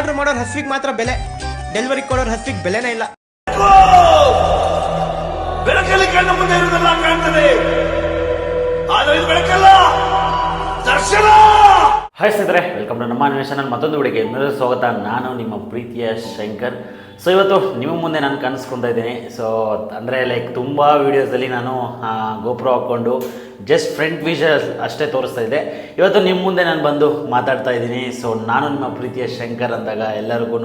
Order ಮಾಡೋರ್ ಹಸ್ವಿಗೆ ಮಾತ್ರ ಬೆಲೆ. ಡೆಲಿವರಿ ಕೊಡೋರ್ ಹಸ್ವಿಗೆ ಬೆಲೆನೇ ಇಲ್ಲ. ಬೆಳಕಲ್ಲಿ ಕಣ್ಣು ಮುಂದೆ ಇರುವುದೆಲ್ಲ ಕಾಣ್ತದೆ. ಆದರೆ ಇದು ಬೆಳಕಲ್ಲ, ದರ್ಶನ! ಹಾಯ್ ಸ್ನೇಹಿತರೆ ವೆಲ್ಕಮ್ ಟು ನಮ್ಮ ಅನ್ವೇಷಣಲ್ ಮತ್ತೊಂದು ಹುಡುಗಿ ಎಲ್ಲರೂ ಸ್ವಾಗತ. ನಾನು ನಿಮ್ಮ ಪ್ರೀತಿಯ ಶಂಕರ್. ಸೊ ಇವತ್ತು ನಿಮ್ಮ ಮುಂದೆ ನಾನು ಕಾಣಿಸ್ಕೊತಾ ಇದ್ದೀನಿ. ಸೊ ಅಂದರೆ ಲೈಕ್ ತುಂಬ ವೀಡಿಯೋಸಲ್ಲಿ ನಾನು ಗೋಪ್ರೋ ಗೋಪುರ ಹಾಕ್ಕೊಂಡು ಜಸ್ಟ್ ಫ್ರಂಟ್ ವಿಷಸ್ ಅಷ್ಟೇ ತೋರಿಸ್ತಾ ಇದ್ದೆ. ಇವತ್ತು ನಿಮ್ಮ ಮುಂದೆ ನಾನು ಬಂದು ಮಾತಾಡ್ತಾ ಇದ್ದೀನಿ. ಸೊ ನಾನು ನಿಮ್ಮ ಪ್ರೀತಿಯ ಶಂಕರ್ ಅಂದಾಗ ಎಲ್ಲರಿಗೂ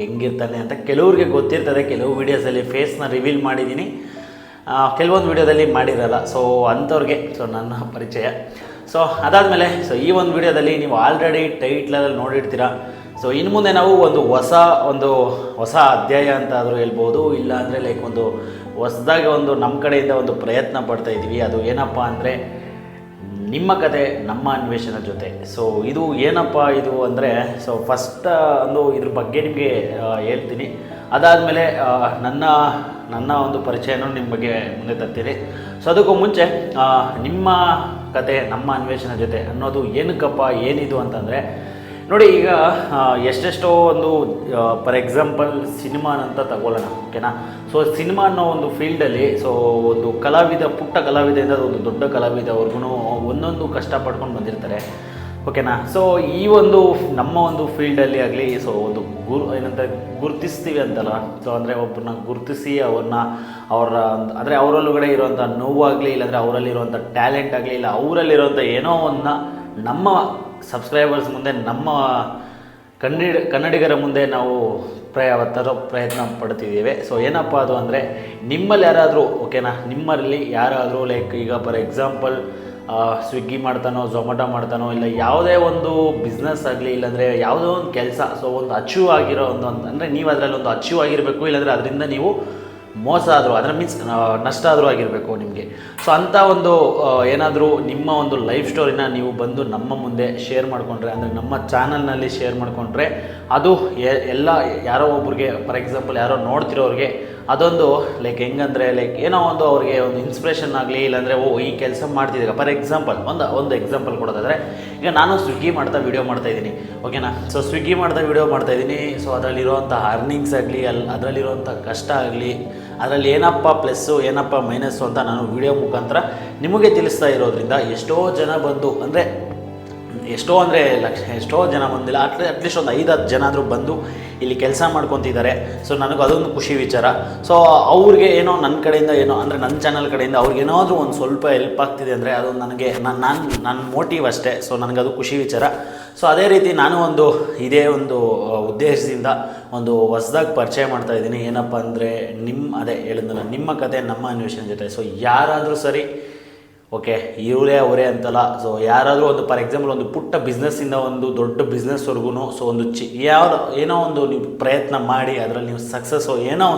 ಹೆಂಗಿರ್ತಾನೆ ಅಂತ ಕೆಲವ್ರಿಗೆ ಗೊತ್ತಿರ್ತದೆ. ಕೆಲವು ವೀಡಿಯೋಸಲ್ಲಿ ಫೇಸ್ನ ರಿವೀಲ್ ಮಾಡಿದ್ದೀನಿ. ಕೆಲವೊಂದು ವಿಡಿಯೋದಲ್ಲಿ ಮಾಡಿರಲ್ಲ. ಸೊ ಅಂಥವ್ರಿಗೆ ಸೊ ನನ್ನ ಪರಿಚಯ. ಸೊ ಅದಾದಮೇಲೆ ಸೊ ಈ ಒಂದು ವಿಡಿಯೋದಲ್ಲಿ ನೀವು ಆಲ್ರೆಡಿ ಟೈಟ್ಲಲ್ಲಿ ನೋಡಿರ್ತೀರ. ಸೊ ಇನ್ನು ಮುಂದೆ ನಾವು ಒಂದು ಹೊಸ ಒಂದು ಹೊಸ ಅಧ್ಯಾಯ ಅಂತ ಆದರೂ ಹೇಳ್ಬೋದು ಇಲ್ಲ ಅಂದರೆ ಲೈಕ್ ಒಂದು ಹೊಸದಾಗಿ ಒಂದು ನಮ್ಮ ಕಡೆಯಿಂದ ಒಂದು ಪ್ರಯತ್ನ ಪಡ್ತಾ ಇದ್ದೀವಿ. ಅದು ಏನಪ್ಪ ಅಂದರೆ, ನಿಮ್ಮ ಕತೆ, ನಮ್ಮ ಅನ್ವೇಷಣ ಜೊತೆ. ಸೊ ಇದು ಏನಪ್ಪ ಇದು ಅಂದರೆ ಸೊ ಫಸ್ಟ್ ಒಂದು ಇದ್ರ ಬಗ್ಗೆ ನಿಮಗೆ ಹೇಳ್ತೀನಿ. ಅದಾದಮೇಲೆ ನನ್ನ ನನ್ನ ಒಂದು ಪರಿಚಯನೂ ನಿಮ್ಮ ಬಗ್ಗೆ ಮುಂದೆ ತರ್ತೀನಿ. ಸೊ ಅದಕ್ಕೂ ಮುಂಚೆ ನಿಮ್ಮ ಕತೆ, ನಮ್ಮ ಅನ್ವೇಷಣೆ ಜೊತೆ ಅನ್ನೋದು ಏನಕ್ಕಪ್ಪ, ಏನಿದು ಅಂತಂದರೆ, ನೋಡಿ ಈಗ ಎಷ್ಟೆಷ್ಟೋ ಒಂದು ಫಾರ್ ಎಕ್ಸಾಂಪಲ್ ಸಿನಿಮಾ ಅಂತ ತಗೊಳ್ಳೋಣ ಓಕೆನಾ ಸೊ ಸಿನಿಮಾ ಅನ್ನೋ ಒಂದು ಫೀಲ್ಡಲ್ಲಿ ಸೊ ಒಂದು ಕಲಾವಿದ, ಪುಟ್ಟ ಕಲಾವಿದೆಯಿಂದ ಒಂದು ದೊಡ್ಡ ಕಲಾವಿದವರೆಗೂ ಒಂದೊಂದು ಕಷ್ಟ ಪಡ್ಕೊಂಡು ಬಂದಿರ್ತಾರೆ. ಓಕೆನಾ ಸೊ ಈ ಒಂದು ನಮ್ಮ ಒಂದು ಫೀಲ್ಡಲ್ಲಿ ಆಗಲಿ ಸೊ ಒಂದು ಗುರು ಏನಂತ ಗುರುತಿಸ್ತೀವಿ ಅಂತಲ್ಲ? ಸೊ ಅಂದರೆ ಒಬ್ಬರನ್ನ ಗುರುತಿಸಿ ಅವ್ರನ್ನ ಅವರ ಅಂದರೆ ಅವರೊಳಗಡೆ ಇರುವಂಥ ನೋವಾಗಲಿ, ಇಲ್ಲಾಂದರೆ ಅವರಲ್ಲಿರುವಂಥ ಟ್ಯಾಲೆಂಟ್ ಆಗಲಿ, ಇಲ್ಲ ಅವರಲ್ಲಿರುವಂಥ ಏನೋ ಒಂದನ್ನ ನಮ್ಮ ಸಬ್ಸ್ಕ್ರೈಬರ್ಸ್ ಮುಂದೆ, ನಮ್ಮ ಕನ್ನಡ, ಕನ್ನಡಿಗರ ಮುಂದೆ ನಾವು ಪ್ರಯ ತರೋ ಪ್ರಯತ್ನ ಪಡ್ತಿದ್ದೀವಿ. ಸೊ ಏನಪ್ಪ ಅದು ಅಂದರೆ ನಿಮ್ಮಲ್ಲಿ ಯಾರಾದರೂ ಓಕೆನಾ ನಿಮ್ಮಲ್ಲಿ ಯಾರಾದರೂ ಲೈಕ್ ಈಗ ಫಾರ್ ಎಕ್ಸಾಂಪಲ್ ಸ್ವಿಗ್ಗಿ ಮಾಡ್ತಾನೋ ಝೊಮ್ಯಾಟೊ ಮಾಡ್ತಾನೋ, ಇಲ್ಲ ಯಾವುದೇ ಒಂದು ಬಿಸ್ನೆಸ್ ಆಗಲಿ, ಇಲ್ಲಾಂದರೆ ಯಾವುದೋ ಒಂದು ಕೆಲಸ ಸೊ ಒಂದು ಅಚೀವ್ ಆಗಿರೋ ಒಂದು, ಅಂದರೆ ನೀವು ಅದರಲ್ಲಿ ಒಂದು ಅಚೀವ್ ಆಗಿರಬೇಕು ಇಲ್ಲಾಂದರೆ ಅದರಿಂದ ನೀವು ಮೋಸ ಆದರೂ, ಅದರ ಮೀನ್ಸ್ ನಷ್ಟ ಆದರೂ ಆಗಿರಬೇಕು ನಿಮಗೆ. ಸೊ ಅಂಥ ಒಂದು ಏನಾದರೂ ನಿಮ್ಮ ಒಂದು ಲೈಫ್ ಸ್ಟೋರಿನ ನೀವು ಬಂದು ನಮ್ಮ ಮುಂದೆ ಶೇರ್ ಮಾಡಿಕೊಂಡ್ರೆ, ಅಂದರೆ ನಮ್ಮ ಚಾನಲ್ನಲ್ಲಿ ಶೇರ್ ಮಾಡಿಕೊಂಡ್ರೆ, ಅದು ಎಲ್ಲ, ಯಾರೋ ಒಬ್ರಿಗೆ ಫಾರ್ ಎಕ್ಸಾಂಪಲ್ ಯಾರೋ ನೋಡ್ತಿರೋರಿಗೆ ಅದೊಂದು ಲೈಕ್ ಹೆಂಗಂದರೆ ಲೈಕ್ ಏನೋ ಒಂದು ಅವ್ರಿಗೆ ಒಂದು ಇನ್ಸ್ಪಿರೇಷನ್ ಆಗಲಿ, ಇಲ್ಲಾಂದರೆ, ಓ, ಈ ಕೆಲಸ ಮಾಡ್ತಿದ್ದೀಗ ಫಾರ್ ಎಕ್ಸಾಂಪಲ್ ಒಂದು ಒಂದು ಎಕ್ಸಾಂಪಲ್ ಕೊಡೋದಾದರೆ, ಈಗ ನಾನು ಸ್ವಿಗ್ಗಿ ಮಾಡ್ತಾ ವೀಡಿಯೋ ಮಾಡ್ತಾ ಇದ್ದೀನಿ ಓಕೆನಾ ಸೊ ಸ್ವಿಗ್ಗಿ ಮಾಡ್ತಾ ವೀಡಿಯೋ ಮಾಡ್ತಾ ಇದ್ದೀನಿ ಸೊ ಅದರಲ್ಲಿರುವಂಥ ಅರ್ನಿಂಗ್ಸ್ ಆಗಲಿ ಅಲ್ಲಿ ಅದರಲ್ಲಿರುವಂಥ ಕಷ್ಟ ಆಗಲಿ ಅದರಲ್ಲಿ ಏನಪ್ಪ ಪ್ಲಸ್ಸು, ಏನಪ್ಪ ಮೈನಸ್ಸು ಅಂತ ನಾನು ವಿಡಿಯೋ ಮುಖಾಂತರ ನಿಮಗೆ ತಿಳಿಸ್ತಾ ಇರೋದ್ರಿಂದ ಎಷ್ಟೋ ಜನ ಬಂದು, ಅಂದರೆ ಎಷ್ಟೋ ಅಂದರೆ ಲಕ್ಷ, ಎಷ್ಟೋ ಜನ ಬಂದಿಲ್ಲ ಅಟ್ ಅಟ್ಲೀಸ್ಟ್ ಒಂದು ಐದು ಹತ್ತು ಜನ ಆದರೂ ಬಂದು ಇಲ್ಲಿ ಕೆಲಸ ಮಾಡ್ಕೊತಿದ್ದಾರೆ ಸೊ ನನಗೂ ಅದೊಂದು ಖುಷಿ ವಿಚಾರ. ಸೊ ಅವ್ರಿಗೆ ಏನೋ ನನ್ನ ಕಡೆಯಿಂದ ಏನೋ, ಅಂದರೆ ನನ್ನ ಚಾನಲ್ ಕಡೆಯಿಂದ ಅವ್ರಿಗೆ ಏನಾದರೂ ಒಂದು ಸ್ವಲ್ಪ ಹೆಲ್ಪ್ ಆಗ್ತಿದೆ ಅಂದರೆ ಅದು ನನಗೆ ನನ್ನ ನಾನು ನನ್ನ ಮೋಟಿವ್ ಅಷ್ಟೇ. ಸೊ ನನಗದು ಖುಷಿ ವಿಚಾರ. ಸೊ ಅದೇ ರೀತಿ ನಾನು ಒಂದು, ಇದೇ ಒಂದು ಉದ್ದೇಶದಿಂದ ಒಂದು ಹೊಸ್ದಾಗಿ ಪರಿಚಯ ಮಾಡ್ತಾ ಇದ್ದೀನಿ. ಏನಪ್ಪ ಅಂದರೆ ನಿಮ್ಮ ಅದೇ ಹೇಳಿದ್ನಲ್ಲ, ನಿಮ್ಮ ಕತೆ, ನಮ್ಮ ಅನ್ವೇಷಣೆ ಜೊತೆ. ಸೊ ಯಾರಾದರೂ ಸರಿ ಓಕೆ ಇವರೇ ಅವರೇ ಅಂತಲ್ಲ. ಸೊ ಯಾರಾದರೂ ಒಂದು ಫಾರ್ ಎಕ್ಸಾಂಪಲ್ ಒಂದು ಪುಟ್ಟ ಬಿಸ್ನೆಸ್ಸಿಂದ ಒಂದು ದೊಡ್ಡ ಬಿಸ್ನೆಸ್ವರೆಗೂ ಸೊ ಒಂದು ಚಿ, ಯಾವುದು, ಏನೋ ಒಂದು ನೀವು ಪ್ರಯತ್ನ ಮಾಡಿ, ಅದರಲ್ಲಿ ನೀವು ಸಕ್ಸಸ್ ಏನೋ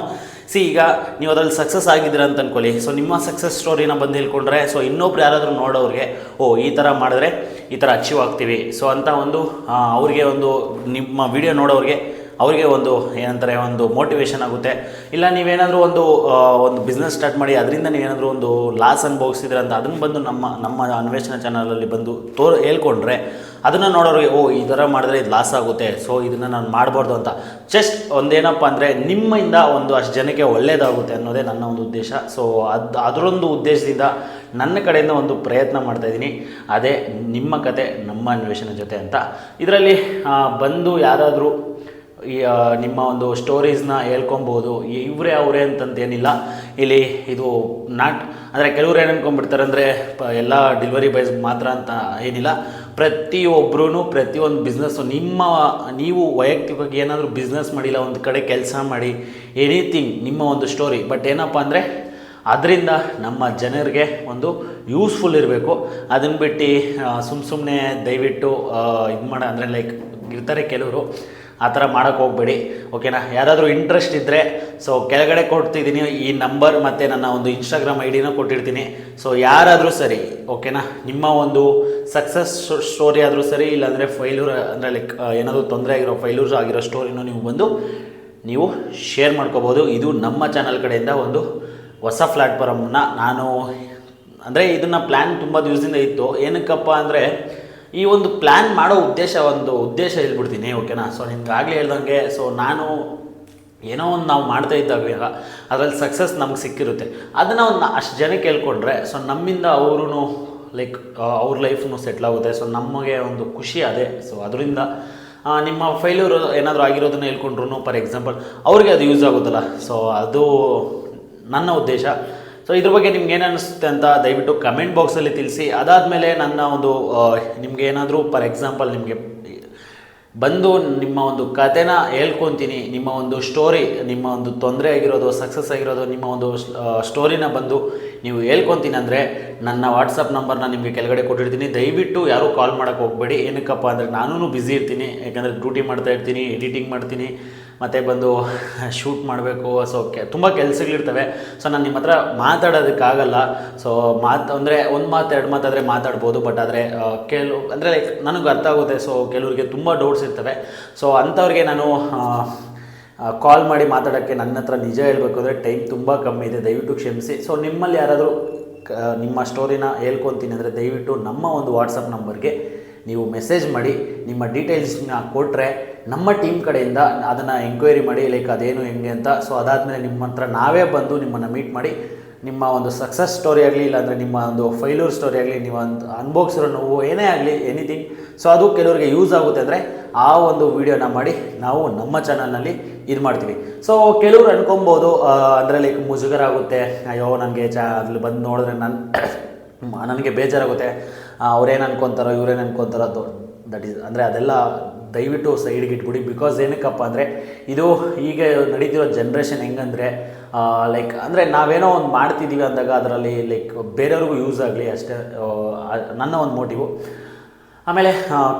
ಸಿ ಈಗ ನೀವು ಅದರಲ್ಲಿ ಸಕ್ಸಸ್ ಆಗಿದ್ದೀರ ಅಂತ ಅನ್ಕೊಳ್ಳಿ. ಸೊ ನಿಮ್ಮ ಸಕ್ಸಸ್ ಸ್ಟೋರಿನ ಬಂದು ಹೇಳ್ಕೊಂಡ್ರೆ ಸೊ ಇನ್ನೊಬ್ರು ಯಾರಾದರೂ ನೋಡೋರಿಗೆ, ಓ, ಈ ಥರ ಮಾಡಿದ್ರೆ ಈ ಥರ ಅಚೀವ್ ಆಗ್ತೀವಿ. ಸೊ ಅಂತ ಒಂದು ಅವ್ರಿಗೆ ಒಂದು ನಿಮ್ಮ ವಿಡಿಯೋ ನೋಡೋರಿಗೆ ಅವರಿಗೆ ಒಂದು ಏನಂತಾರೆ, ಒಂದು ಮೋಟಿವೇಶನ್ ಆಗುತ್ತೆ. ಇಲ್ಲ ನೀವೇನಾದರೂ ಒಂದು ಒಂದು ಬಿಸ್ನೆಸ್ ಸ್ಟಾರ್ಟ್ ಮಾಡಿ, ಅದರಿಂದ ನೀವೇನಾದರೂ ಒಂದು ಲಾಸ್ ಅನುಭವಿಸಿದ್ರೆ ಅಂತ ಅದನ್ನು ಬಂದು ನಮ್ಮ ನಮ್ಮ ಅನ್ವೇಷಣಾ ಚಾನಲಲ್ಲಿ ಬಂದು ತೋ ಹೇಳ್ಕೊಂಡ್ರೆ ಅದನ್ನು ನೋಡೋರಿಗೆ, ಓ, ಈ ಥರ ಮಾಡಿದ್ರೆ ಇದು ಲಾಸ್ ಆಗುತ್ತೆ ಸೊ ಇದನ್ನು ನಾನು ಮಾಡಬಾರ್ದು ಅಂತ. ಜಸ್ಟ್ ಒಂದೇನಪ್ಪ ಅಂದರೆ ನಿಮ್ಮಿಂದ ಒಂದು ಅಷ್ಟು ಜನಕ್ಕೆ ಒಳ್ಳೆಯದಾಗುತ್ತೆ ಅನ್ನೋದೇ ನನ್ನ ಒಂದು ಉದ್ದೇಶ. ಸೊ ಅದು, ಅದರೊಂದು ಉದ್ದೇಶದಿಂದ ನನ್ನ ಕಡೆಯಿಂದ ಒಂದು ಪ್ರಯತ್ನ ಮಾಡ್ತಾ ಇದ್ದೀನಿ. ಅದೇ ನಿಮ್ಮ ಕತೆ, ನಮ್ಮ ಅನ್ವೇಷಣೆ ಜೊತೆ ಅಂತ. ಇದರಲ್ಲಿ ಬಂದು ಯಾರಾದರೂ ನಿಮ್ಮ ಒಂದು ಸ್ಟೋರೀಸ್ನ ಹೇಳ್ಕೊಬೋದು. ಇವರೇ ಅವರೇ ಅಂತಂದೇನಿಲ್ಲ ಇಲ್ಲಿ ಇದು ನಾಟ್, ಅಂದರೆ ಕೆಲವರು ಏನು ಅನ್ಕೊಂಡ್ಬಿಡ್ತಾರೆ ಅಂದರೆ, ಪ, ಎಲ್ಲ ಡೆಲಿವರಿ ಬಾಯ್ಸ್ ಮಾತ್ರ ಅಂತ ಏನಿಲ್ಲ. ಪ್ರತಿಯೊಬ್ಬರೂ ಪ್ರತಿಯೊಂದು ಬಿಸ್ನೆಸ್ಸು ನಿಮ್ಮ, ನೀವು ವೈಯಕ್ತಿಕವಾಗಿ ಏನಾದರೂ ಬಿಸ್ನೆಸ್ ಮಾಡಿಲ್ಲ, ಒಂದು ಕಡೆ ಕೆಲಸ ಮಾಡಿ ಎನಿಥಿಂಗ್ ನಿಮ್ಮ ಒಂದು ಸ್ಟೋರಿ ಬಟ್ ಏನಪ್ಪ ಅಂದರೆ, ಅದರಿಂದ ನಮ್ಮ ಜನರಿಗೆ ಒಂದು ಯೂಸ್ಫುಲ್ ಇರಬೇಕು. ಅದನ್ನು ಬಿಟ್ಟು ಸುಮ್ಮ ಸುಮ್ಮನೆ ದಯವಿಟ್ಟು ಇದು ಮಾಡ, ಅಂದರೆ ಲೈಕ್ ಇರ್ತಾರೆ ಕೆಲವರು. ಆ ಥರ ಮಾಡೋಕ್ಕೆ ಹೋಗಬೇಡಿ ಓಕೆನಾ ಯಾರಾದರೂ ಇಂಟ್ರೆಸ್ಟ್ ಇದ್ದರೆ ಸೊ ಕೆಳಗಡೆ ಕೊಡ್ತಿದ್ದೀನಿ ಈ ನಂಬರ್ ಮತ್ತು ನನ್ನ ಒಂದು ಇನ್ಸ್ಟಾಗ್ರಾಮ್ ಐ ಡಿನೂ ಕೊಟ್ಟಿರ್ತೀನಿ. ಸೊ ಯಾರಾದರೂ ಸರಿ ಓಕೆನಾ ನಿಮ್ಮ ಒಂದು ಸಕ್ಸಸ್ ಸ್ಟೋರಿ ಆದರೂ ಸರಿ, ಇಲ್ಲಾಂದರೆ ಫೈಲೂರ್ ಅಂದರೆ ಲೈಕ್ ಏನಾದರೂ ತೊಂದರೆ ಆಗಿರೋ ಫೈಲೂರ್ಸ್ ಆಗಿರೋ ಸ್ಟೋರಿನೂ ನೀವು ಬಂದು ನೀವು ಶೇರ್ ಮಾಡ್ಕೋಬೋದು ಇದು ನಮ್ಮ ಚಾನಲ್ ಕಡೆಯಿಂದ ಒಂದು ಹೊಸ ಪ್ಲಾಟ್ಫಾರಮ್ನ ನಾನು, ಅಂದರೆ ಇದನ್ನು ಪ್ಲ್ಯಾನ್ ತುಂಬ ದಿವಸದಿಂದ ಇತ್ತು. ಏನಕ್ಕಪ್ಪ ಅಂದರೆ ಈ ಒಂದು ಪ್ಲ್ಯಾನ್ ಮಾಡೋ ಉದ್ದೇಶ ಒಂದು ಉದ್ದೇಶ ಹೇಳ್ಬಿಡ್ತೀನಿ ಓಕೆನಾ ಸೊ ನಿಮ್ಗೆ ಆಗಲೇ ಹೇಳ್ದಂಗೆ ಸೊ ನಾನು ಏನೋ ಒಂದು ನಾವು ಮಾಡ್ತಾ ಇದ್ದಾಗ ಅದರಲ್ಲಿ ಸಕ್ಸಸ್ ನಮ್ಗೆ ಸಿಕ್ಕಿರುತ್ತೆ. ಅದನ್ನು ಒಂದು ಅಷ್ಟು ಜನಕ್ಕೆ ಹೇಳ್ಕೊಂಡ್ರೆ ಸೊ ನಮ್ಮಿಂದ ಅವರು ಲೈಕ್ ಅವ್ರ ಲೈಫ್ನು ಸೆಟ್ಲ್ ಆಗುತ್ತೆ. ಸೊ ನಮಗೆ ಒಂದು ಖುಷಿ ಅದೇ. ಸೊ ಅದರಿಂದ ನಿಮ್ಮ ಫೈಲ್ಯೂರ್ ಏನಾದರೂ ಆಗಿರೋದನ್ನ ಹೇಳ್ಕೊಂಡ್ರು ಫಾರ್ ಎಕ್ಸಾಂಪಲ್ ಅವ್ರಿಗೆ ಅದು ಯೂಸ್ ಆಗುತ್ತಲ್ಲ. ಸೊ ಅದು ನನ್ನ ಉದ್ದೇಶ. ಸೊ ಇದ್ರ ಬಗ್ಗೆ ನಿಮ್ಗೆ ಏನು ಅನಿಸುತ್ತೆ ಅಂತ ದಯವಿಟ್ಟು ಕಮೆಂಟ್ ಬಾಕ್ಸಲ್ಲಿ ತಿಳಿಸಿ. ಅದಾದಮೇಲೆ ನನ್ನ ಒಂದು ನಿಮ್ಗೆ ಏನಾದರೂ ಫಾರ್ ಎಕ್ಸಾಂಪಲ್ ನಿಮಗೆ ಬಂದು ನಿಮ್ಮ ಒಂದು ಕಥೆನ ಹೇಳ್ಕೊತೀನಿ, ನಿಮ್ಮ ಒಂದು ಸ್ಟೋರಿ ನಿಮ್ಮ ಒಂದು ತೊಂದರೆ ಆಗಿರೋದು ಸಕ್ಸಸ್ ಆಗಿರೋದು, ನಿಮ್ಮ ಒಂದು ಸ್ಟೋರಿನ ಬಂದು ನೀವು ಹೇಳ್ಕೊತೀನಿ ಅಂದರೆ ನನ್ನ ವಾಟ್ಸಪ್ ನಂಬರ್ನ ನಿಮಗೆ ಕೆಳಗಡೆ ಕೊಟ್ಟಿರ್ತೀನಿ ದಯವಿಟ್ಟು ಯಾರೂ ಕಾಲ್ ಮಾಡೋಕ್ಕೆ ಹೋಗಬೇಡಿ. ಏನಕ್ಕಪ್ಪ ಅಂದರೆ ನಾನೂ ಬ್ಯುಸಿ ಇರ್ತೀನಿ. ಯಾಕಂದರೆ ಡ್ಯೂಟಿ ಮಾಡ್ತಾ ಇರ್ತೀನಿ ಎಡಿಟಿಂಗ್ ಮಾಡ್ತೀನಿ. ಮತ್ತು ಬಂದು ಶೂಟ್ ಮಾಡಬೇಕು. ಸೊ ಕೆ, ತುಂಬ ಕೆಲಸಗಳಿರ್ತವೆ. ಸೊ ನಾನು ನಿಮ್ಮ ಹತ್ರ ಮಾತಾಡೋದಕ್ಕಾಗಲ್ಲ. ಸೊ ಮಾತು, ಅಂದರೆ ಒಂದು ಮಾತು, ಎರಡು ಮಾತಾದರೆ ಮಾತಾಡ್ಬೋದು. ಬಟ್ ಆದರೆ ಕೆಲವು, ಅಂದರೆ ಲೈಕ್ ನನಗೆ ಅರ್ಥ ಆಗುತ್ತೆ. ಸೊ ಕೆಲವರಿಗೆ ತುಂಬ ಡೌಟ್ಸ್ ಇರ್ತವೆ. ಸೊ ಅಂಥವ್ರಿಗೆ ನಾನು ಕಾಲ್ ಮಾಡಿ ಮಾತಾಡೋಕ್ಕೆ ನನ್ನ ಹತ್ರ ನಿಜ ಹೇಳಬೇಕು ಅಂದರೆ ಟೈಮ್ ತುಂಬ ಕಮ್ಮಿ ಇದೆ. ದಯವಿಟ್ಟು ಕ್ಷಮಿಸಿ. ಸೊ ನಿಮ್ಮಲ್ಲಿ ಯಾರಾದರೂ ನಿಮ್ಮ ಸ್ಟೋರಿನ ಹೇಳ್ಕೊತೀನಿ ಅಂದರೆ ದಯವಿಟ್ಟು ನಮ್ಮ ಒಂದು ವಾಟ್ಸಪ್ ನಂಬರ್ಗೆ ನೀವು ಮೆಸೇಜ್ ಮಾಡಿ. ನಿಮ್ಮ ಡೀಟೇಲ್ಸ್ನ ಕೊಟ್ಟರೆ ನಮ್ಮ ಟೀಮ್ ಕಡೆಯಿಂದ ಅದನ್ನು ಎಂಕ್ವೈರಿ ಮಾಡಿ ಲೈಕ್ ಅದೇನು ಹೆಂಗೆ ಅಂತ ಸೊ ಅದಾದಮೇಲೆ ನಿಮ್ಮ ಹತ್ರ ನಾವೇ ಬಂದು ನಿಮ್ಮನ್ನು ಮೀಟ್ ಮಾಡಿ, ನಿಮ್ಮ ಒಂದು ಸಕ್ಸಸ್ ಸ್ಟೋರಿ ಆಗಲಿ, ಇಲ್ಲಾಂದರೆ ನಿಮ್ಮ ಒಂದು ಫೈಲೂರ್ ಸ್ಟೋರಿ ಆಗಲಿ, ನೀವು ಒಂದು ಅನ್ಭೋಗಿಸಿರೋ ನೋವು ಏನೇ ಆಗಲಿ ಎನಿಥಿಂಗ್ ಸೊ ಅದು ಕೆಲವರಿಗೆ ಯೂಸ್ ಆಗುತ್ತೆ ಅಂದರೆ ಆ ಒಂದು ವಿಡಿಯೋನ ಮಾಡಿ ನಾವು ನಮ್ಮ ಚಾನಲ್ನಲ್ಲಿ ಇದು ಮಾಡ್ತೀವಿ. ಸೊ ಕೆಲವರು ಅನ್ಕೊಬೋದು ಅಂದರೆ ಲೈಕ್ ಮುಜುಗರ ಆಗುತ್ತೆ, ಅಯ್ಯೋ ನನಗೆ ಚಾ, ಅಲ್ಲಿ ಬಂದು ನೋಡಿದ್ರೆ ನನ್ನ ನನಗೆ ಬೇಜಾರಾಗುತ್ತೆ ಅವ್ರೇನು ಅನ್ಕೊತಾರೋ, ಇವ್ರೇನು ಅನ್ಕೊತಾರೋ ದಟ್ ಈಸ್ ಅಂದರೆ ಅದೆಲ್ಲ ದಯವಿಟ್ಟು ಸೈಡ್ಗೆ ಇಟ್ಬಿಡಿ. ಬಿಕಾಸ್ ಏನಕ್ಕಪ್ಪ ಅಂದರೆ, ಇದು ಈಗ ನಡೀತಿರೋ ಜನ್ರೇಷನ್ ಹೆಂಗಂದರೆ ಲೈಕ್ ಅಂದರೆ ನಾವೇನೋ ಒಂದು ಮಾಡ್ತಿದ್ದೀವಿ ಅಂದಾಗ ಅದರಲ್ಲಿ ಲೈಕ್ ಬೇರೆಯವ್ರಿಗೂ ಯೂಸ್ ಆಗಲಿ ಅಷ್ಟೇ ನನ್ನ ಒಂದು ಮೋಟಿವು ಆಮೇಲೆ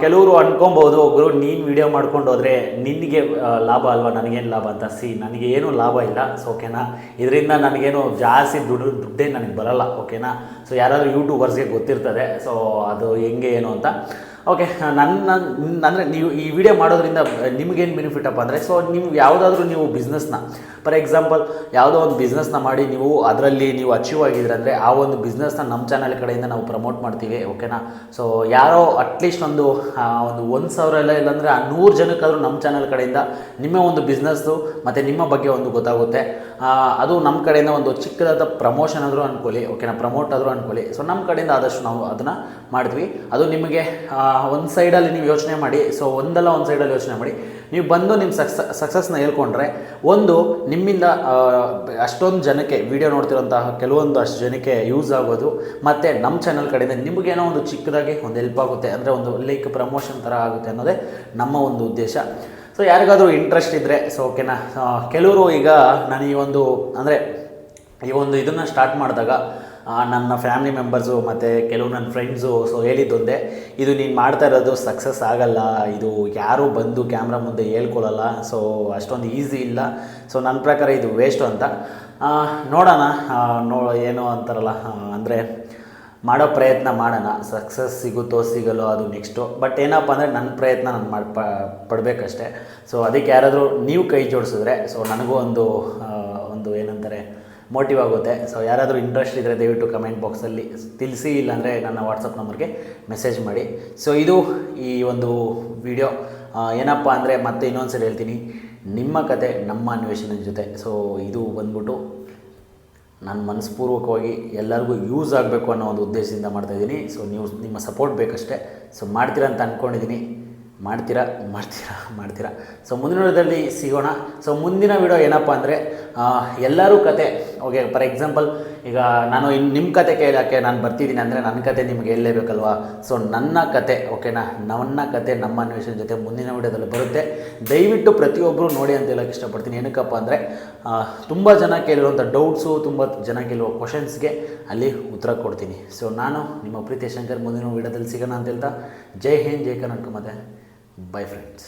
ಕೆಲವರು ಅಂದ್ಕೊಬೋದು ಒಬ್ಬರು ನೀನು ವೀಡಿಯೋ ಮಾಡ್ಕೊಂಡು ಹೋದರೆ ನಿನಗೆ ಲಾಭ ಅಲ್ವಾ? ನನಗೇನು ಲಾಭ ಅಂತ? ಸಿ ನನಗೆ ಏನು ಲಾಭ ಇಲ್ಲ ಸೊ ಓಕೆನಾ ಇದರಿಂದ ನನಗೇನು ಜಾಸ್ತಿ ದುಡ್ಡು, ದುಡ್ಡೇ ನನಗೆ ಬರಲ್ಲ ಓಕೆನಾ ಸೊ ಯಾರಾದರೂ ಯೂಟ್ಯೂಬರ್ಸ್ಗೆ ಗೊತ್ತಿರ್ತದೆ ಸೊ ಅದು ಹೆಂಗೆ ಏನು ಅಂತ. ಓಕೆ ನನ್ನ, ಅಂದರೆ ನೀವು ಈ ವಿಡಿಯೋ ಮಾಡೋದ್ರಿಂದ ನಿಮಗೇನು ಬೆನಿಫಿಟ್ ಅಪ್ಪ ಅಂದರೆ ಸೊ ನೀವು ಯಾವುದಾದ್ರೂ ನೀವು ಬಿಸ್ನೆಸ್ನ ಫಾರ್ ಎಕ್ಸಾಂಪಲ್ ಯಾವುದೋ ಒಂದು ಬಿಸ್ನೆಸ್ನ ಮಾಡಿ ನೀವು ಅದರಲ್ಲಿ ನೀವು ಅಚೀವ್ ಆಗಿದ್ರೆ ಅಂದರೆ, ಆ ಒಂದು ಬಿಸ್ನೆಸ್ನ ನಮ್ಮ ಚಾನಲ್ ಕಡೆಯಿಂದ ನಾವು ಪ್ರಮೋಟ್ ಮಾಡ್ತೀವಿ ಓಕೆನಾ ಸೊ ಯಾರೋ ಅಟ್ಲೀಸ್ಟ್ ಒಂದು ಒಂದು ಒಂದು ಸಾವಿರ ಎಲ್ಲ ಇಲ್ಲಾಂದರೆ ಆ ನೂರು ಜನಕ್ಕಾದರೂ ನಮ್ಮ ಚಾನಲ್ ಕಡೆಯಿಂದ ನಿಮ್ಮ ಒಂದು ಬಿಸ್ನೆಸ್ದು ಮತ್ತು ನಿಮ್ಮ ಬಗ್ಗೆ ಒಂದು ಗೊತ್ತಾಗುತ್ತೆ. ಅದು ನಮ್ಮ ಕಡೆಯಿಂದ ಒಂದು ಚಿಕ್ಕದಾದ ಪ್ರಮೋಷನ್ ಆದರೂ ಅಂದ್ಕೊಳ್ಳಿ ಓಕೆನಾ ಪ್ರಮೋಟ್ ಆದರೂ ಅಂದ್ಕೊಳ್ಳಿ ಸೊ ನಮ್ಮ ಕಡೆಯಿಂದ ಆದಷ್ಟು ನಾವು ಅದನ್ನು ಮಾಡ್ತೀವಿ. ಅದು ನಿಮಗೆ ಒಂದು ಸೈಡಲ್ಲಿ ನೀವು ಯೋಚನೆ ಮಾಡಿ, ಸೊ ಒಂದಲ್ಲ ಒಂದು ಸೈಡಲ್ಲಿ ಯೋಚನೆ ಮಾಡಿ. ನೀವು ಬಂದು ನಿಮ್ಮ ಸಕ್ಸ, ಸಕ್ಸಸ್ನ ಹೇಳ್ಕೊಂಡ್ರೆ, ಒಂದು, ನಿಮ್ಮಿಂದ ಅಷ್ಟೊಂದು ಜನಕ್ಕೆ, ವಿಡಿಯೋ ನೋಡ್ತಿರೋಂತಹ ಕೆಲವೊಂದು ಅಷ್ಟು ಜನಕ್ಕೆ ಯೂಸ್ ಆಗೋದು, ಮತ್ತು ನಮ್ಮ ಚಾನಲ್ ಕಡೆಯಿಂದ ನಿಮಗೇನೋ ಒಂದು ಚಿಕ್ಕದಾಗಿ ಒಂದು ಹೆಲ್ಪ್ ಆಗುತ್ತೆ, ಅಂದರೆ ಒಂದು ಲೈಕ್ ಪ್ರಮೋಷನ್ ಥರ ಆಗುತ್ತೆ ಅನ್ನೋದೇ ನಮ್ಮ ಒಂದು ಉದ್ದೇಶ. ಸೊ ಯಾರಿಗಾದರೂ ಇಂಟ್ರೆಸ್ಟ್ ಇದ್ದರೆ ಸೊ ಓಕೆನಾ ಕೆಲವರು ಈಗ ನಾನು ಈ ಒಂದು, ಅಂದರೆ ಈ ಒಂದು ಇದನ್ನು ಸ್ಟಾರ್ಟ್ ಮಾಡಿದಾಗ ನನ್ನ ಫ್ಯಾಮಿಲಿ ಮೆಂಬರ್ಸು ಮತ್ತು ಕೆಲವು ನನ್ನ ಫ್ರೆಂಡ್ಸು ಸೊ ಹೇಳಿದ್ದೊಂದೇ, ಇದು ನೀನು ಮಾಡ್ತಾ ಇರೋದು ಸಕ್ಸಸ್ ಆಗಲ್ಲ, ಇದು ಯಾರೂ ಬಂದು ಕ್ಯಾಮ್ರಾ ಮುಂದೆ ಹೇಳ್ಕೊಳ್ಳಲ್ಲ ಸೊ ಅಷ್ಟೊಂದು ಈಸಿ ಇಲ್ಲ. ಸೊ ನನ್ನ ಪ್ರಕಾರ ಇದು ವೇಸ್ಟು ಅಂತ. ನೋಡೋಣ ನೋ, ಏನು ಅಂತಾರಲ್ಲ ಅಂದರೆ ಮಾಡೋ ಪ್ರಯತ್ನ ಮಾಡೋಣ ಸಕ್ಸಸ್ ಸಿಗುತ್ತೋ ಸಿಗಲ್ಲೋ ಅದು ನೆಕ್ಸ್ಟು ಬಟ್ ಏನಪ್ಪ ಅಂದರೆ ನನ್ನ ಪ್ರಯತ್ನ ನಾನು ಮಾಡಿ ಪಡಬೇಕಷ್ಟೇ. ಸೊ ಅದಕ್ಕೆ ಯಾರಾದರೂ ನೀವು ಕೈ ಜೋಡಿಸಿದ್ರೆ ಸೊ ನನಗೂ ಒಂದು ಒಂದು ಏನಂತಾರೆ ಮೋಟಿವ್ ಆಗುತ್ತೆ. ಸೊ ಯಾರಾದರೂ ಇಂಟ್ರೆಸ್ಟ್ ಇದ್ದರೆ ದಯವಿಟ್ಟು ಕಮೆಂಟ್ ಬಾಕ್ಸಲ್ಲಿ ತಿಳಿಸಿ, ಇಲ್ಲಾಂದರೆ ನನ್ನ ವಾಟ್ಸಪ್ ನಂಬರ್ಗೆ ಮೆಸೇಜ್ ಮಾಡಿ. ಸೊ ಇದು ಈ ಒಂದು ವಿಡಿಯೋ ಏನಪ್ಪ ಅಂದರೆ ಮತ್ತೆ ಇನ್ನೊಂದು ಸರಿ ಹೇಳ್ತೀನಿ. ನಿಮ್ಮ ಕತೆ, ನಮ್ಮ ಅನ್ವೇಷಣೆ ಜೊತೆ. ಸೊ ಇದು ಬಂದ್ಬಿಟ್ಟು ನಾನು ಮನಸ್ಪೂರ್ವಕವಾಗಿ ಎಲ್ಲರಿಗೂ ಯೂಸ್ ಆಗಬೇಕು ಅನ್ನೋ ಒಂದು ಉದ್ದೇಶದಿಂದ ಮಾಡ್ತಾಯಿದ್ದೀನಿ ಸೊ ನೀವು, ನಿಮ್ಮ ಸಪೋರ್ಟ್ ಬೇಕಷ್ಟೇ. ಸೊ ಮಾಡ್ತೀರಾ ಅಂತ ಅಂದ್ಕೊಂಡಿದ್ದೀನಿ ಮಾಡ್ತೀರಾ? ಮಾಡ್ತೀರಾ? ಮಾಡ್ತೀರಾ? ಸೊ ಮುಂದಿನ ವಿಡಿಯೋದಲ್ಲಿ ಸಿಗೋಣ. ಸೊ ಮುಂದಿನ ವಿಡಿಯೋ ಏನಪ್ಪ ಅಂದರೆ ಎಲ್ಲರೂ ಕತೆ, ಓಕೆ, ಫಾರ್ ಎಕ್ಸಾಂಪಲ್, ಈಗ ನಾನು ಇನ್ನು ನಿಮ್ಮ ಕತೆ ಕೇಳೋಕ್ಕೆ ನಾನು ಬರ್ತಿದ್ದೀನಿ ಅಂದರೆ ನನ್ನ ಕತೆ ನಿಮಗೆ ಹೇಳಲೇಬೇಕಲ್ವಾ? ಸೊ ನನ್ನ ಕತೆ, ಓಕೆನಾ? ನನ್ನ ಕತೆ ನಮ್ಮ ಅನ್ವೇಷಣೆ ಜೊತೆ ಮುಂದಿನ ವಿಡಿಯೋದಲ್ಲಿ ಬರುತ್ತೆ. ದಯವಿಟ್ಟು ಪ್ರತಿಯೊಬ್ಬರು ನೋಡಿ ಅಂತ ಹೇಳೋಕ್ಕೆ ಇಷ್ಟಪಡ್ತೀನಿ. ಏನಕ್ಕಪ್ಪ ಅಂದರೆ ತುಂಬ ಜನ ಕೇಳಿರುವಂಥ ಡೌಟ್ಸು ತುಂಬ ಜನ ಕೇಳುವ ಕ್ವಶನ್ಸ್ಗೆ ಅಲ್ಲಿ ಉತ್ತರ ಕೊಡ್ತೀನಿ. ಸೊ ನಾನು ನಿಮ್ಮ ಪ್ರೀತಿ ಶಂಕರ್, ಮುಂದಿನ ವಿಡಿಯೋದಲ್ಲಿ ಸಿಗೋಣ ಅಂತ ಹೇಳ್ತಾ, ಜೈ ಹಿಂದ್, ಜೈ ಕರ್ನಾಟಕ ಮತ್ತೆ ಬೈ ಫ್ರೆಂಡ್ಸ್